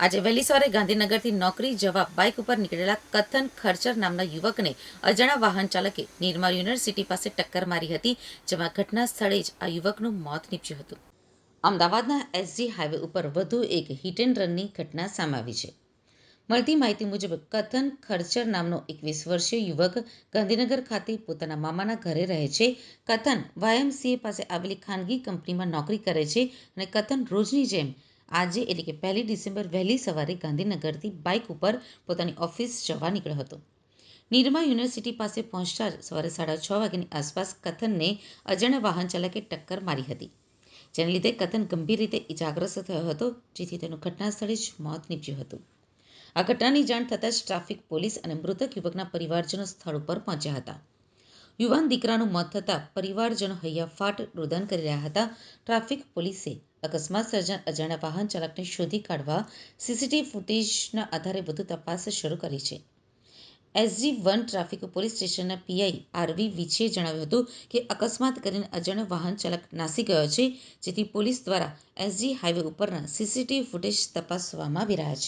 આજે વહેલી સવારે ગાંધીનગરથી નોકરી જવા બાઇક ઉપર નીકળેલા કથન ખર્ચર નામના યુવકને અજાણા વાહન ચાલકે નિરમા યુનિવર્સિટી પાસે ટક્કર મારી હતી, જેમાં ઘટના સ્થળે જ આ યુવકનું મોત નીપજ્યું હતું. અમદાવાદના એસજી હાઈવે ઉપર વધુ એક હિટ એન્ડ રનની ઘટના સામે આવી છે. મળતી માહિતી મુજબ, કથન ખર્ચર નામનો એકવીસ વર્ષીય યુવક ગાંધીનગર ખાતે પોતાના મામાના ઘરે રહે છે. કથન વાયએમસીએ પાસે આવેલી ખાનગી કંપનીમાં નોકરી કરે છે અને કથન રોજની જેમ આજે એટલે કે પહેલી ડિસેમ્બર વહેલી સવારે ગાંધીનગરથી બાઇક ઉપર પોતાની ઓફિસ જવા નીકળ્યો હતો. નિરમા યુનિવર્સિટી પાસે પહોંચતા જ સવારે સાડા છ વાગ્યાની આસપાસ કથનને અજાણ્યા વાહન ચાલકે ટક્કર મારી હતી, જેને લીધે કથન ગંભીર રીતે ઇજાગ્રસ્ત થયો હતો, જેથી તેનું ઘટના સ્થળે જ મોત નીપજ્યું હતું. આ ઘટનાની જાણ થતાં જ ટ્રાફિક પોલીસ અને મૃતક યુવકના પરિવારજનો સ્થળ ઉપર પહોંચ્યા હતા. યુવાન દીકરાનું મોત થતાં પરિવારજનો હૈયાફાટ રુદન કરી રહ્યા હતા. ટ્રાફિક પોલીસે અકસ્માત સર્જન અજાણ્યા વાહન ચાલકને શોધી કાઢવા સીસીટીવી ફૂટેજના આધારે વધુ તપાસ શરૂ કરી છે. એસજી વન ટ્રાફિક પોલીસ સ્ટેશનના પીઆઈ આરવી વિછે જણાવ્યું હતું કે અકસ્માત કરીને અજાણ્યો વાહન ચાલક નાસી ગયો છે, જેથી પોલીસ દ્વારા એસજી હાઈવે ઉપરના સીસીટીવી ફૂટેજ તપાસવામાં આવી રહ્યા છે.